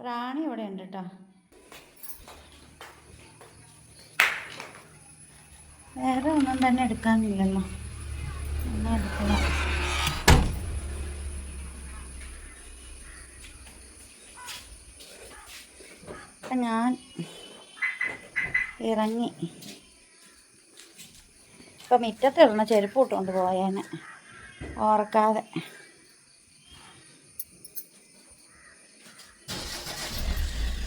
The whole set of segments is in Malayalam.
പ്രാണി ഇവിടെ ഉണ്ട് കേട്ടോ വേറെ ഒന്നും തന്നെ എടുക്കാനില്ലല്ലോ. ഒന്നും എടുക്കില്ല. അപ്പം ഞാൻ ഇറങ്ങി. ഇപ്പം മുറ്റത്തിടണ ചെരുപ്പ് ഇട്ടുകൊണ്ട് പോയേനെ. ഓർക്കാതെ.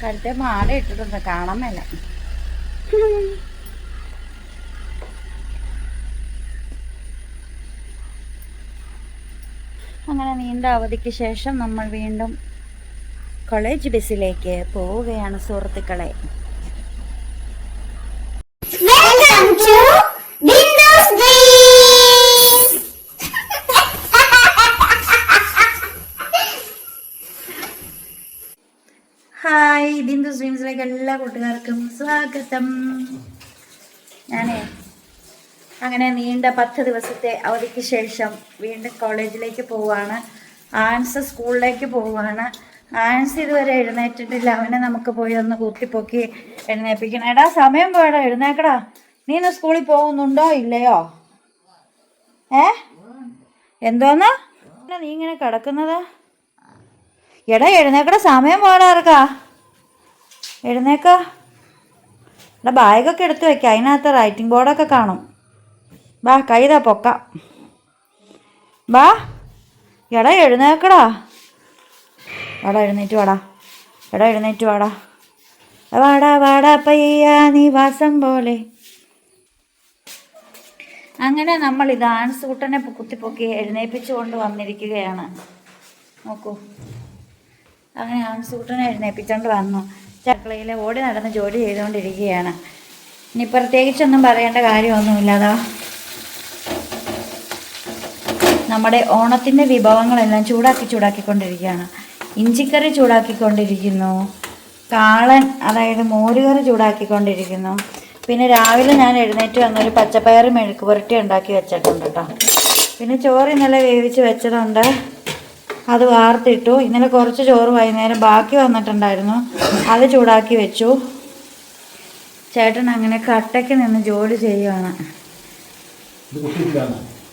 കഴുത്തെ മാല ഇട്ടിട്ടുണ്ട് കാണാൻ അങ്ങനെ നീണ്ട അവധിക്ക് ശേഷം നമ്മൾ വീണ്ടും കോളേജ് ബസ്സിലേക്ക് പോവുകയാണ് സുഹൃത്തുക്കളെ. എല്ലാ കൂട്ടുകാർക്കും സ്വാഗതം. ഞാനേ അങ്ങനെ നീണ്ട പത്ത് ദിവസത്തെ അവധിക്ക് ശേഷം വീണ്ടും കോളേജിലേക്ക് പോവുകയാണ്. ആൻസ് സ്കൂളിലേക്ക് പോവുകയാണ്. ആൻസ് ഇതുവരെ എഴുന്നേറ്റിട്ടില്ല. അവനെ നമുക്ക് പോയി ഒന്ന് കൂട്ടിപ്പോക്കി എഴുന്നേൽപ്പിക്കണം എടാ സമയം പോയടാ എഴുന്നേക്കടാ. നീ ഇന്ന് സ്കൂളിൽ പോകുന്നുണ്ടോ ഇല്ലയോ? ഏ? എന്തോന്നാ? നീ ഇങ്ങനെ കിടക്കുന്നത്? എടാ എഴുന്നേക്കട സമയം പാടാർക്കാ എഴുന്നേക്ക. എടാ ബാഗൊക്കെ എടുത്തു വയ്ക്കുക അതിനകത്ത് റൈറ്റിംഗ് ബോർഡൊക്കെ കാണും. ബാ കൈതാ പൊക്ക. ബാ. എടാ എഴുന്നേക്കടാ. എടാ എഴുന്നേറ്റ് വാടാ. എടാ എഴുന്നേറ്റ് വാടാ. വാടാ വാടാ പയ്യാ നീ വാസം പോലെ. അങ്ങനെ നമ്മൾ ഇത് ആൺസൂട്ടനെ കുത്തിപ്പൊക്കി എഴുന്നേപ്പിച്ചുകൊണ്ട് വന്നിരിക്കുകയാണ്. നോക്കൂ. അങ്ങനെ ആൺസൂട്ടനെ എഴുന്നേപ്പിച്ചുകൊണ്ട് വന്നു. ചക്കളയിൽ ഓടി നടന്ന് ജോലി ചെയ്തുകൊണ്ടിരിക്കുകയാണ്. ഇനി പ്രത്യേകിച്ചൊന്നും പറയേണ്ട കാര്യമൊന്നുമില്ലാതാ. നമ്മുടെ ഓണത്തിന്റെ വിഭവങ്ങളെല്ലാം ചൂടാക്കി ചൂടാക്കിക്കൊണ്ടിരിക്കുകയാണ്. ഇഞ്ചിക്കറി ചൂടാക്കിക്കൊണ്ടിരിക്കുന്നു. കാളൻ അതായത് മോരുകറി ചൂടാക്കിക്കൊണ്ടിരിക്കുന്നു. പിന്നെ രാവിലെ ഞാൻ എഴുന്നേറ്റ് വന്നൊരു പച്ചപ്പയർ മെഴുക്ക് പുരട്ടി ഉണ്ടാക്കി വെച്ചിട്ടുണ്ട് കേട്ടോ. പിന്നെ ചോറ് ഇന്നലെ വേവിച്ച് വെച്ചതുണ്ട്. അത് വാർത്തിട്ടു. ഇന്നലെ കുറച്ച് ചോറ് വൈകുന്നേരം ബാക്കി വന്നിട്ടുണ്ടായിരുന്നു. അത് ചൂടാക്കി വെച്ചു. ചേട്ടൻ അങ്ങനെ കട്ടയ്ക്ക് നിന്ന് ജോലി ചെയ്യുവാണ്.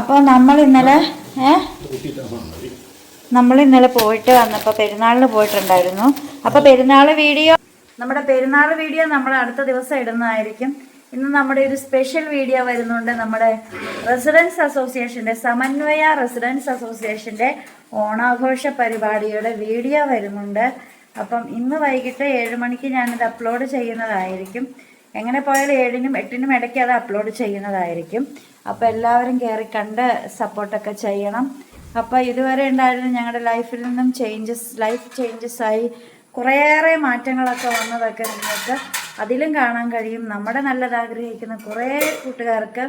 അപ്പോൾ നമ്മൾ ഇന്നലെ ഏ? നമ്മൾ ഇന്നലെ പോയിട്ട് വന്നപ്പോൾ പെരുന്നാളിന് പോയിട്ടുണ്ടായിരുന്നു. അപ്പോൾ പെരുന്നാൾ വീഡിയോ നമ്മുടെ പെരുന്നാൾ വീഡിയോ നമ്മൾ അടുത്ത ദിവസം ഇടുന്നതായിരിക്കും. ഇന്ന് നമ്മുടെ ഒരു സ്പെഷ്യൽ വീഡിയോ വരുന്നുണ്ട് നമ്മുടെ റെസിഡൻസ് അസോസിയേഷന്റെ സമന്വയ റെസിഡൻസ് അസോസിയേഷന്റെ ഓണാഘോഷ പരിപാടിയുടെ വീഡിയോ വരുന്നുണ്ട്. അപ്പം ഇന്ന് വൈകിട്ട് ഏഴ് മണിക്ക് ഞാനത് അപ്ലോഡ് ചെയ്യുന്നതായിരിക്കും. എങ്ങനെ പോയാലും ഏഴിനും എട്ടിനും ഇടയ്ക്ക് അത് അപ്ലോഡ് ചെയ്യുന്നതായിരിക്കും. അപ്പോൾ എല്ലാവരും കയറി കണ്ട് സപ്പോർട്ടൊക്കെ ചെയ്യണം. അപ്പോൾ ഇതുവരെ ഉണ്ടായിരുന്ന ഞങ്ങളുടെ ലൈഫിൽ നിന്നും ചേഞ്ചസ് ലൈഫ് ചേഞ്ചസ് ആയി കുറേയേറെ മാറ്റങ്ങളൊക്കെ വന്നതൊക്കെ നിങ്ങൾക്ക് അതിലും കാണാൻ കഴിയും. നമ്മുടെ നല്ലത് ആഗ്രഹിക്കുന്ന കുറേ കൂട്ടുകാർക്ക്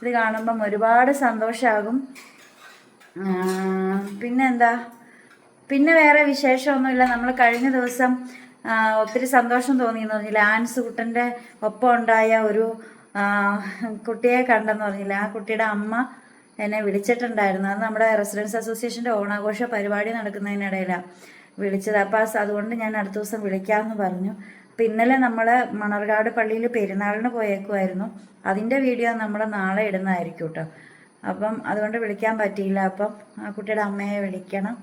ഇത് കാണുമ്പം ഒരുപാട് സന്തോഷമാകും പിന്നെ പിന്നെന്താ? പിന്നെ വേറെ വിശേഷമൊന്നുമില്ല. നമ്മൾ കഴിഞ്ഞ ദിവസം ഒത്തിരി സന്തോഷം തോന്നിയെന്ന് പറഞ്ഞില്ല? ആൻസ് കുട്ടന്റെ ഒപ്പം ഉണ്ടായ ഒരു കുട്ടിയെ കണ്ടെന്ന് പറഞ്ഞില്ല? ആ കുട്ടിയുടെ അമ്മ എന്നെ വിളിച്ചിട്ടുണ്ടായിരുന്നു. അത് നമ്മുടെ റെസിഡൻസ് അസോസിയേഷന്റെ ഓണാഘോഷ പരിപാടി നടക്കുന്നതിനിടയിലാണ് വിളിച്ചത്. അപ്പോൾ അതുകൊണ്ട് ഞാൻ അടുത്ത ദിവസം വിളിക്കാമെന്ന് പറഞ്ഞു. അപ്പം ഇന്നലെ നമ്മൾ മണർകാട് പള്ളിയിൽ പെരുന്നാളിന് പോയേക്കുമായിരുന്നു അതിന്റെ വീഡിയോ നമ്മൾ നാളെ ഇടുന്നതായിരിക്കും കേട്ടോ അപ്പം അതുകൊണ്ട് വിളിക്കാൻ പറ്റിയില്ല. അപ്പം ആ കുട്ടിയുടെ അമ്മയെ വിളിക്കണം.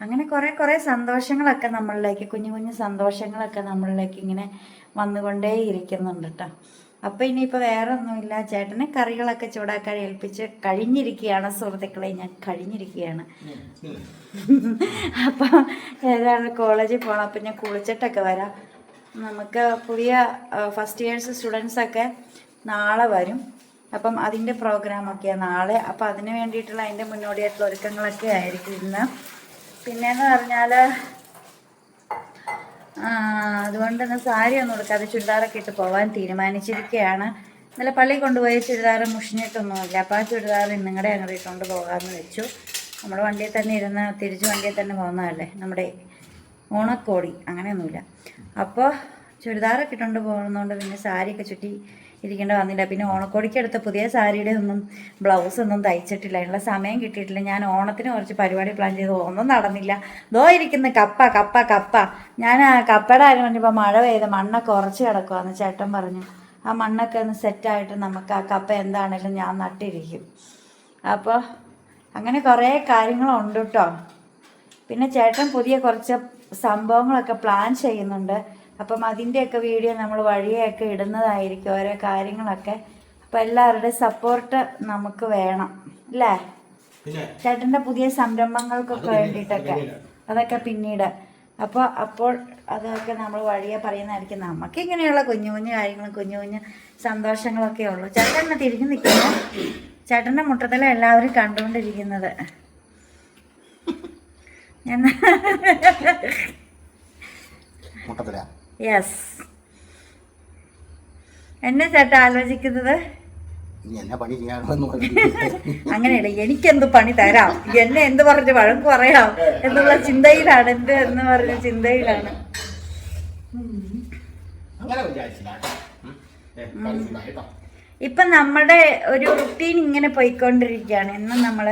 അങ്ങനെ കുറേ കുറേ സന്തോഷങ്ങളൊക്കെ നമ്മളിലേക്ക് കുഞ്ഞു കുഞ്ഞു സന്തോഷങ്ങളൊക്കെ നമ്മളിലേക്ക് ഇങ്ങനെ വന്നുകൊണ്ടേ ഇരിക്കുന്നുണ്ട് കേട്ടോ അപ്പം ഇനിയിപ്പോൾ വേറെ ഒന്നുമില്ല ചേട്ടനെ കറികളൊക്കെ ചൂടാക്കാൻ ഏൽപ്പിച്ച് കഴിഞ്ഞിരിക്കുകയാണ് സുഹൃത്തുക്കളെ. ഞാൻ കഴിഞ്ഞിരിക്കുകയാണ്. അപ്പം ഏതാണ് കോളേജിൽ പോകണം അപ്പം ഞാൻ കുളിച്ചിട്ടൊക്കെ വരാം. നമുക്ക് പുതിയ ഫസ്റ്റ് ഇയേഴ്സ് സ്റ്റുഡൻസൊക്കെ നാളെ വരും. അപ്പം അതിന്റെ പ്രോഗ്രാമൊക്കെയാണ് നാളെ. അപ്പം അതിന് വേണ്ടിയിട്ടുള്ള അതിന്റെ മുന്നോടിയായിട്ടുള്ള ഒരുക്കങ്ങളൊക്കെ ആയിരിക്കും ഇന്ന്. പിന്നെയെന്ന് പറഞ്ഞാൽ അതുകൊണ്ട് ഇന്ന് സാരി ഒന്നും കൊടുക്കാതെ ചുരിദാറൊക്കെ ഇട്ട് പോകാൻ തീരുമാനിച്ചിരിക്കുകയാണ് ഇന്നലെ പള്ളി കൊണ്ടുപോയ ചുരിദാർ മുഷിഞ്ഞിട്ടൊന്നുമില്ല. അപ്പോൾ ആ ചുരിദാർ നിങ്ങളുടെ അങ്ങോട്ട് ഇട്ടുകൊണ്ട് പോകാമെന്ന് വെച്ചു. നമ്മൾ വണ്ടിയിൽ തന്നെ ഇരുന്ന് തിരിച്ച് വണ്ടിയിൽ തന്നെ പോകുന്നതല്ലേ നമ്മുടെ ഓണക്കോടി അങ്ങനെയൊന്നുമില്ല. അപ്പോൾ ചുരിദാറൊക്കെ ഇട്ടുകൊണ്ട് പോകുന്നതുകൊണ്ട് പിന്നെ സാരിയൊക്കെ ചുറ്റി ഇരിക്കേണ്ട വന്നില്ല. പിന്നെ ഓണക്കോടിക്ക് എടുത്ത പുതിയ സാരിയുടെ ഒന്നും ബ്ലൗസ് ഒന്നും തയ്ച്ചിട്ടില്ല. അതിനുള്ള സമയം കിട്ടിയിട്ടില്ല. ഞാൻ ഓണത്തിന് കുറച്ച് പരിപാടി പ്ലാൻ ചെയ്തു. ഒന്നും നടന്നില്ല. ദോ ഇരിക്കുന്ന. കപ്പ കപ്പ കപ്പ. ഞാൻ കപ്പയുടെ കാര്യം പറഞ്ഞപ്പോൾ മഴ പെയ്ത് മണ്ണൊക്കെ ഉറച്ച് കിടക്കുവാന്ന് ചേട്ടൻ പറഞ്ഞു. ആ മണ്ണൊക്കെ ഒന്ന് സെറ്റായിട്ട് നമുക്ക് ആ കപ്പ എന്താണേലും ഞാൻ നട്ടിരിക്കും. അപ്പോൾ അങ്ങനെ കുറേ കാര്യങ്ങളുണ്ട് കേട്ടോ. പിന്നെ ചേട്ടൻ പുതിയ കുറച്ച് സംഭവങ്ങളൊക്കെ പ്ലാൻ ചെയ്യുന്നുണ്ട്. അപ്പം അതിന്റെയൊക്കെ വീഡിയോ നമ്മൾ വഴിയൊക്കെ ഇടുന്നതായിരിക്കും ഓരോ കാര്യങ്ങളൊക്കെ. അപ്പം എല്ലാവരുടെ സപ്പോർട്ട് നമുക്ക് വേണം. അല്ലേ? ചേട്ടന്റെ പുതിയ സംരംഭങ്ങൾക്കൊക്കെ വേണ്ടിയിട്ടൊക്കെ. അതൊക്കെ പിന്നീട്. അപ്പോൾ അപ്പോൾ അതൊക്കെ നമ്മൾ വഴിയെ പറയുന്നതായിരിക്കും. നമുക്ക് ഇങ്ങനെയുള്ള കുഞ്ഞു കുഞ്ഞു കാര്യങ്ങളും കുഞ്ഞു കുഞ്ഞു സന്തോഷങ്ങളൊക്കെ ഉള്ളൂ. ചേട്ടൻ തിരിഞ്ഞു നിൽക്കുന്നു? ചേട്ടന്റെ മുട്ടത്തിലെ എല്ലാവരും കണ്ടുകൊണ്ടിരിക്കുന്നത്. ഞാൻ യെസ് എന്നെ ചേട്ടാ ആലോചിക്കുന്നത്? അങ്ങനെയല്ല എനിക്കെന്ത് പണി തരാം? എന്നെ എന്ത് പറഞ്ഞ് വഴക്ക് പറയാം? എന്നുള്ള ചിന്തയിലാണ് എന്ത് എന്ന് പറഞ്ഞ ചിന്തയിലാണ്. ഇപ്പം നമ്മുടെ ഒരു റുട്ടീൻ ഇങ്ങനെ പോയിക്കൊണ്ടിരിക്കുകയാണ്. എന്നും നമ്മൾ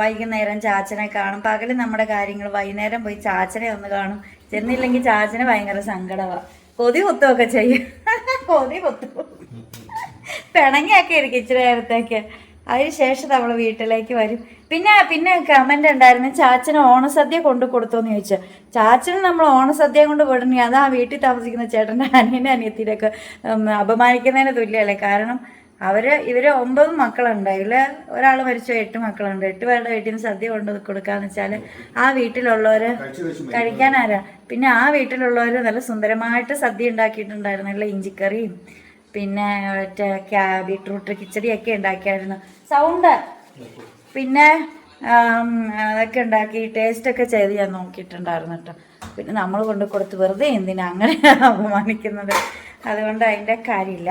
വൈകുന്നേരം ചാച്ചനെ കാണും. പകൽ നമ്മുടെ കാര്യങ്ങൾ വൈകുന്നേരം പോയി ചാച്ചനെ ഒന്ന് കാണും. ചെന്നില്ലെങ്കിൽ ചാച്ചന് ഭയങ്കര സങ്കടമാണ് കൊതി കുത്തുമൊക്കെ ചെയ്യും. കൊതി കുത്തും. പിണങ്ങിയൊക്കെ ഇരിക്കും ഇച്ചിരി നേരത്തേക്ക്. അതിന് ശേഷം നമ്മൾ വീട്ടിലേക്ക് വരും. പിന്നെ പിന്നെ കമന്റ് ഉണ്ടായിരുന്നു. ചാച്ചന് ഓണസദ്യ കൊണ്ടു കൊടുത്തോന്ന് ചോദിച്ചു. ചാച്ചന് നമ്മൾ ഓണസദ്യ കൊണ്ട് വിടണേ അതാ വീട്ടിൽ താമസിക്കുന്ന ചേട്ടന്റെ അനിയനെ അനിയത്തിനൊക്കെ അപമാനിക്കുന്നതിന് തുല്യമല്ലേ? കാരണം അവർ ഇവർ ഒമ്പത് മക്കളുണ്ട്. ഇതിൽ ഒരാൾ മരിച്ചു എട്ട് മക്കളുണ്ട്. എട്ട് പേരുടെ വീട്ടിൽ നിന്ന് സദ്യ കൊണ്ട് കൊടുക്കാന്ന് വെച്ചാൽ ആ വീട്ടിലുള്ളവര് കഴിക്കാനാരാ? പിന്നെ ആ വീട്ടിലുള്ളവര് നല്ല സുന്ദരമായിട്ട് സദ്യ ഉണ്ടാക്കിയിട്ടുണ്ടായിരുന്നു. നല്ല ഇഞ്ചിക്കറിയും പിന്നെ മറ്റേ ക്യാ ബീട്രൂട്ട് കിച്ചടിയൊക്കെ ഉണ്ടാക്കിയായിരുന്നു. സൗണ്ട്. പിന്നെ അതൊക്കെ ഉണ്ടാക്കി ടേസ്റ്റ് ഒക്കെ ചെയ്ത് ഞാൻ നോക്കിയിട്ടുണ്ടായിരുന്നു കേട്ടോ. പിന്നെ നമ്മൾ കൊണ്ട് കൊടുത്ത് വെറുതെ എന്തിനാ അങ്ങനെ അപമാനിക്കുന്നത്? അതുകൊണ്ട് അതിന്റെ കാര്യമില്ല.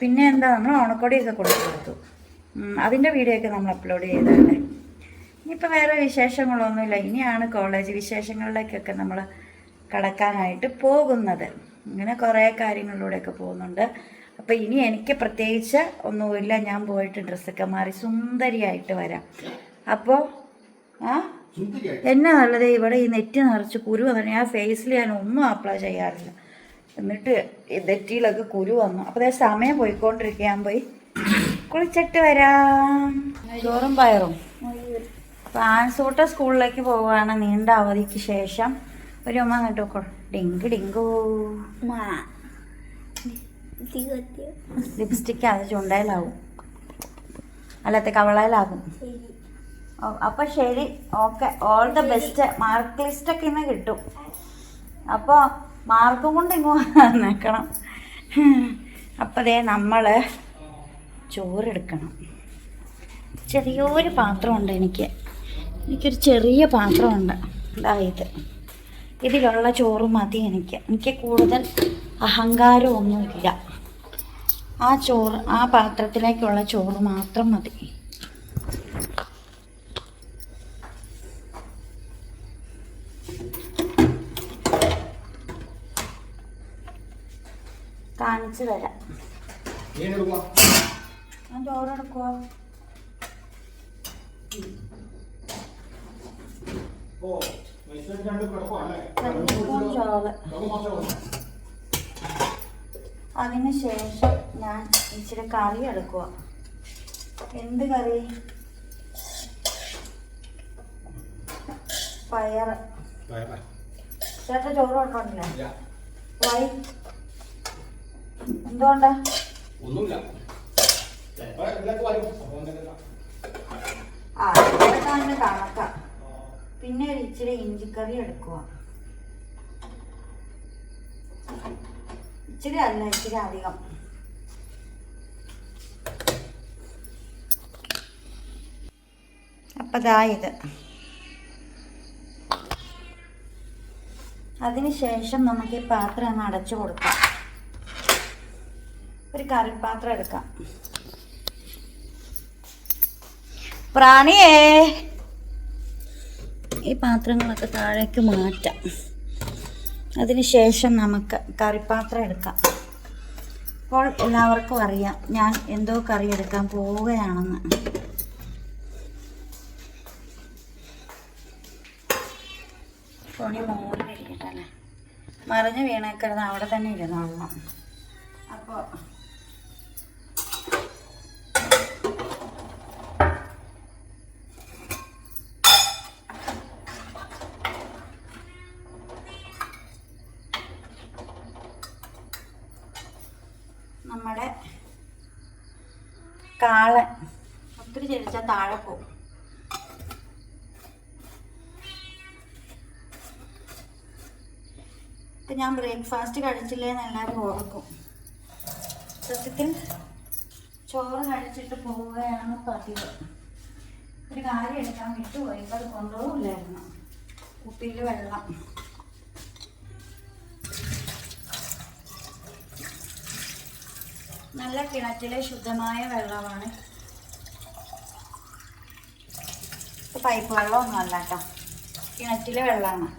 പിന്നെ എന്താ നമ്മൾ ഓണക്കോടിയൊക്കെ കൊടുത്തു. കൊടുത്തു അതിന്റെ വീഡിയോ ഒക്കെ നമ്മൾ അപ്ലോഡ് ചെയ്തതല്ലേ? ഇനിയിപ്പോൾ വേറെ വിശേഷങ്ങളൊന്നുമില്ല. ഇനിയാണ് കോളേജ് വിശേഷങ്ങളിലേക്കൊക്കെ നമ്മൾ കടക്കാനായിട്ട് പോകുന്നത്. ഇങ്ങനെ കുറേ കാര്യങ്ങളിലൂടെയൊക്കെ പോകുന്നുണ്ട്. അപ്പോൾ ഇനി എനിക്ക് പ്രത്യേകിച്ച് ഒന്നുമില്ല. ഞാൻ പോയിട്ട് ഡ്രസ്സൊക്കെ മാറി സുന്ദരിയായിട്ട് വരാം. അപ്പോൾ ആ. എന്നാ നല്ലത്? ഇവിടെ ഈ നെറ്റ് നിറച്ച് കുരു തന്നെ. ഞാൻ ഫേസിൽ ഞാൻ ഒന്നും അപ്ലൈ ചെയ്യാറില്ല. എന്നിട്ട് നെറ്റിയിലൊക്കെ കുരു വന്നു. അപ്പോൾ അതേ സമയം പോയിക്കൊണ്ടിരിക്കാൻ പോയി കുളിച്ചിട്ട് വരാം. ചോറും പയറും. പാൻസൂട്ട സ്കൂളിലേക്ക് പോവുകയാണ്. നീണ്ട അവധിക്ക് ശേഷം. ഒരു ഉമ്മ കേട്ടോ ഡിങ്ക് ഡിങ്കു. ലിപ്സ്റ്റിക്ക് അത് ചുണ്ടയിലാവും. അല്ലാത്ത കവളയിലാകും. അപ്പൊ ശരി. Okay. All the best mark list ഒക്കെ ഇന്ന് കിട്ടും. അപ്പോൾ മാർക്കും കൊണ്ട് ഇങ്ങോട്ട് നിൽക്കണം അപ്പോഴേ നമ്മൾ ചോറെടുക്കണം. ചെറിയൊരു പാത്രമുണ്ട് എനിക്ക്. എനിക്കൊരു ചെറിയ പാത്രമുണ്ട്. ഇത്. ഇതിലുള്ള ചോറ് മതി എനിക്ക്. എനിക്ക് കൂടുതൽ അഹങ്കാരമൊന്നുമില്ല. ആ ചോറ് ആ പാത്രത്തിലേക്കുള്ള ചോറ് മാത്രം മതി. കാണിച്ചു തരാം? ഞാൻ ചോറെടുക്കുവോ ഓ, മനുഷ്യൻ രണ്ട് കിടക്കുവാണല്ലേ? സ്പൂൺ ചോറ്. നമുക്ക് മാത്രമേ അതിന് ശേഷം ഞാൻ ഇച്ചിരി കറി എടുക്കുക എന്ത് കറി? പയർ ചേട്ടാ. ചേട്ടൻ ചോറ് കൊണ്ടോണ്ടില്ല വൈ എന്തുകൊണ്ടാ? ഒന്നുമില്ല. ആ കണക്കാം. പിന്നെ ഒരു ഇച്ചിരി ഇഞ്ചിക്കറി എടുക്കുക ഇച്ചിരി അല്ല ഇച്ചിരി അധികം. അപ്പം ഇത്. അതിനുശേഷം നമുക്ക് ഈ പാത്രം ഒന്ന് അടച്ചു കൊടുക്കാം. ഒരു കറിപ്പാത്രം എടുക്കാം. പ്രാണിയേ. ഈ പാത്രങ്ങളൊക്കെ താഴേക്ക് മാറ്റാം. അതിനുശേഷം നമുക്ക് കറിപ്പാത്രം എടുക്കാം. ഇപ്പോൾ എല്ലാവർക്കും അറിയാം ഞാൻ എന്തോ കറി എടുക്കാൻ പോവുകയാണെന്ന്. തുണി മോളിലിരിക്കട്ടല്ലേ മറിഞ്ഞ് വീണേക്കരുത്. അവിടെ തന്നെ ഇരുന്നോളണം അപ്പോൾ നമ്മുടെ കാളൻ. ഒത്തിരി ചെരിച്ചാൽ താഴെ പോകും. ഇപ്പം ഞാൻ ബ്രേക്ക്ഫാസ്റ്റ് കഴിച്ചില്ലേന്ന് എല്ലാവരും ഓർക്കും. സത്യത്തിൽ ചോറ് കഴിച്ചിട്ട് പോവുകയാണ് പതിവ്. ഒരു കാര്യം എടുക്കാൻ വിട്ടുപോയി അത് കൊണ്ടുപോകില്ലായിരുന്നു കുപ്പിയിൽ വെള്ളം. നല്ല കിണറ്റിലെ ശുദ്ധമായ വെള്ളമാണ്. പൈപ്പ് വെള്ളമൊന്നും അല്ല കേട്ടോ കിണറ്റിലെ വെള്ളമാണ്.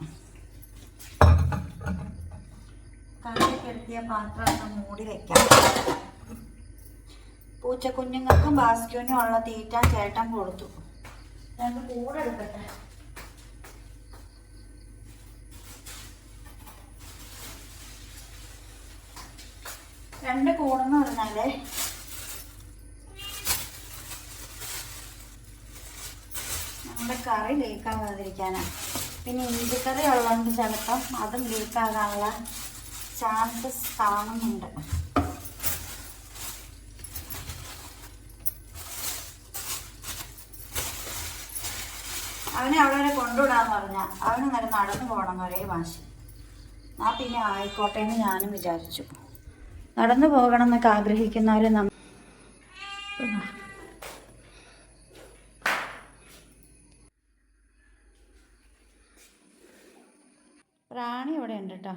കറിയൊക്കെടുത്തിയ പാത്രം ഒന്ന് മൂടി വെക്കാം. പൂച്ചക്കുഞ്ഞുങ്ങൾക്കും ബാസ്ക്യൂനും ഉള്ള തീറ്റ ചേട്ടൻ കൊടുത്തു. കൂടെ രണ്ട് കൂടെന്ന് പറഞ്ഞാൽ. നമ്മുടെ കറി ലീക്കാകാതിരിക്കാനാണ് പിന്നെ ഇഞ്ചിക്കറി ഉള്ളതുകൊണ്ട് ചിലപ്പം അതും ലീക്കാകാനുള്ള ചാൻസസ് കാണുന്നുണ്ട്. അവനെ അവിടെ വരെ കൊണ്ടുവിടാന്ന് പറഞ്ഞ. അവന് നേരെ നടന്നു പോകണം ഒരേ വാശി. ആ പിന്നെ ആയിക്കോട്ടെ എന്ന് ഞാനും വിചാരിച്ചു. നടന്നു പോകണം എന്നൊക്കെ ആഗ്രഹിക്കുന്നവര് നമ്മ പ്രാണി ഇവിടെ ഉണ്ട് കേട്ടോ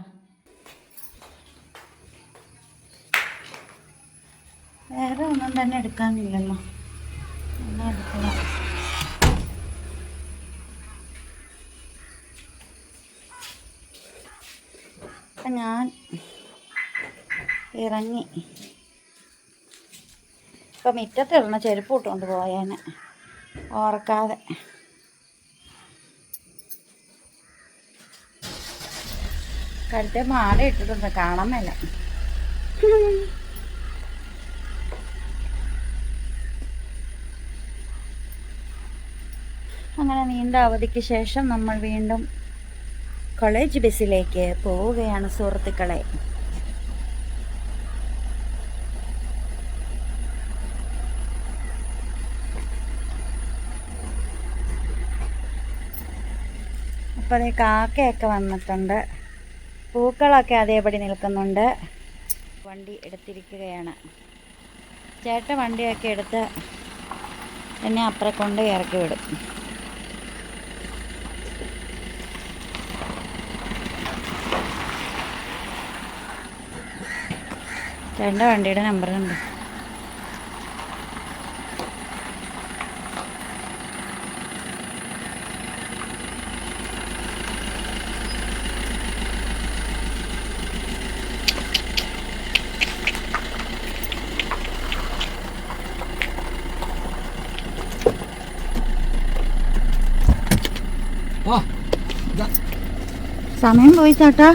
വേറെ ഒന്നും തന്നെ എടുക്കാനില്ലല്ലോ. ഒന്നും അപ്പം ഞാൻ ഇറങ്ങി. ഇപ്പം മുറ്റത്തിടണ ചെരുപ്പ് ഇട്ടുകൊണ്ട് പോയേനെ. ഓർക്കാതെ. കഴുത്തെ മാല ഇട്ടിട്ടുണ്ട് കാണുന്നില്ല അങ്ങനെ നീണ്ട അവധിക്ക് ശേഷം നമ്മൾ വീണ്ടും കോളേജ് ബസ്സിലേക്ക് പോവുകയാണ് സുഹൃത്തുക്കളെ. അപ്പോൾ അതേ കാക്കയൊക്കെ വന്നിട്ടുണ്ട്. പൂക്കളൊക്കെ അതേപടി നിൽക്കുന്നുണ്ട്. വണ്ടി എടുത്തിരിക്കുകയാണ്. ചേട്ട വണ്ടിയൊക്കെ എടുത്ത് എന്നെ അപ്പുറം കൊണ്ട് ഇറക്കി വിടും. ചേട്ടന്റെ വണ്ടിയുടെ നമ്പറുണ്ട് ആ ഇതാ സമയം പോയി ചേട്ടാ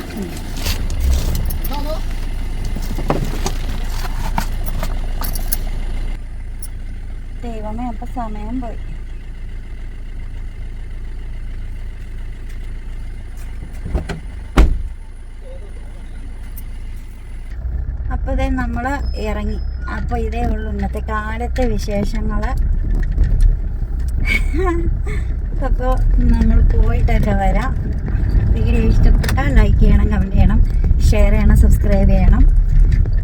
ദൈവമേ അപ്പൊ സമയം പോയി. അപ്പൊ ഇതേ നമ്മൾ ഇറങ്ങി. അപ്പൊ ഇതേ ഉള്ളൂ ഇന്നത്തെ കാലത്തെ വിശേഷങ്ങൾ. അപ്പോൾ നമ്മൾ പോയിട്ടൊക്കെ വരാം. വീഡിയോ ഇഷ്ടപ്പെട്ടാൽ ലൈക്ക് ചെയ്യണം കമന്റ് ചെയ്യണം ഷെയർ ചെയ്യണം സബ്സ്ക്രൈബ് ചെയ്യണം.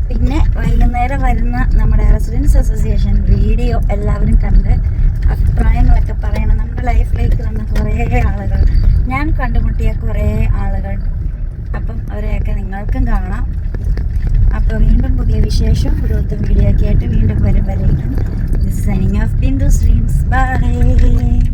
പിന്നെ വൈകുന്നേരം വരുന്ന നമ്മുടെ റെസിഡൻസ് അസോസിയേഷൻ വീഡിയോ എല്ലാവരും കണ്ട് അഭിപ്രായങ്ങളൊക്കെ പറയണം. നമ്മുടെ ലൈഫിലേക്ക് വന്ന കുറേ ആളുകൾ ഞാൻ കണ്ടുമുട്ടിയ കുറേ ആളുകൾ. അപ്പം അവരെയൊക്കെ നിങ്ങൾക്കും കാണാം. അപ്പോൾ വീണ്ടും പുതിയ വിശേഷം പുതിയ വീഡിയോ ഒക്കെ ആയിട്ട് വീണ്ടും വരും വരേക്കും. Signing off Bindu streams bye